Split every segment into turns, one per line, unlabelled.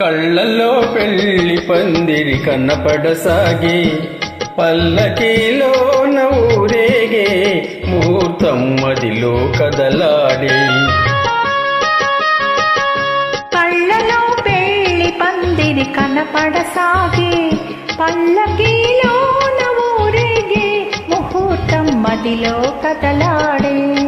కళ్ళల్లో పెళ్ళి పందిరి కన్నపడసాగి పల్లకీలో నవ్వురేగే ముహూర్తం మదిలో కదలాడి.
కళ్ళలో పెళ్ళి పందిరి కనపడసాగి పల్లకీలో నవ్వురేగే ముహూర్తం మదిలో కదలాడే.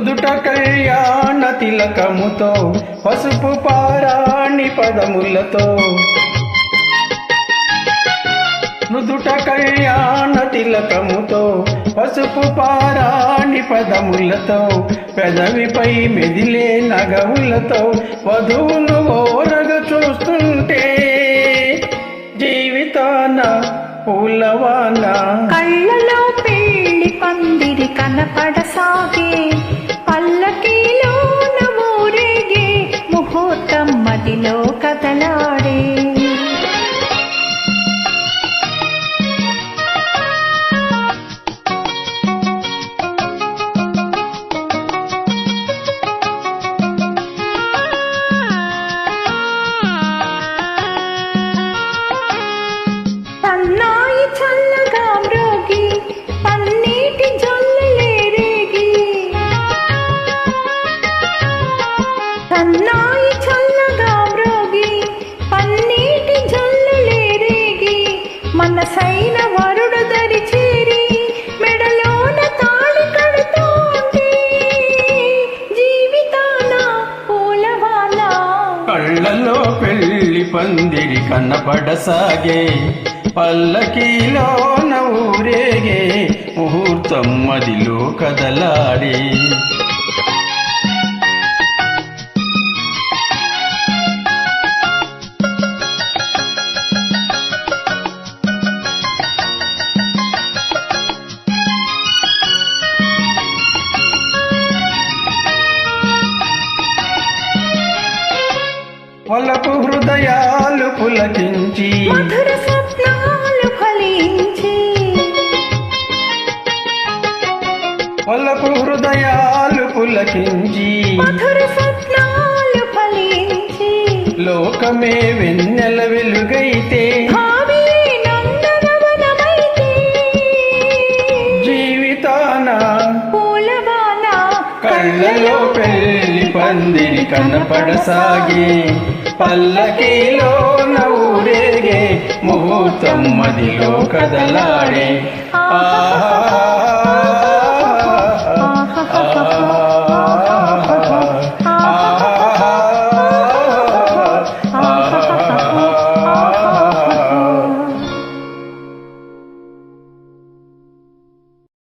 నుదుట కళ్యాణ తిలకముతో పసుపు పారాణి పదములతో. నుదుట కళ్యాణ తిలకముతో పసుపు పారాణి పదములతో పెదవిపై మెదిలే నగములతో వధువును ఓరగ చూస్తుంటే జీవితాన పూలవాన.
కళ్ళలో పెళ్ళి పందిరి కనపడసాగే
పందిరి కనపడసాగే పల్లకీలో ఊరేగే ముహూర్తం మదిలో కదలాడే. హృదయాలు పులకించి
మధుర స్వప్నాలు ఫలించి
వలపు హృదయాలు పులకించి
మధుర స్వప్నాలు ఫలించి
లోకమే వెన్నెల వెలుగైతే జీవితాన
పూలవాన
కళ్ళలో పెళ్ళి పందిరి కనపడసాగే పల్లకీలో నవ్వురేగే ముహూర్తం మదిలో కదలాడే. ఆహా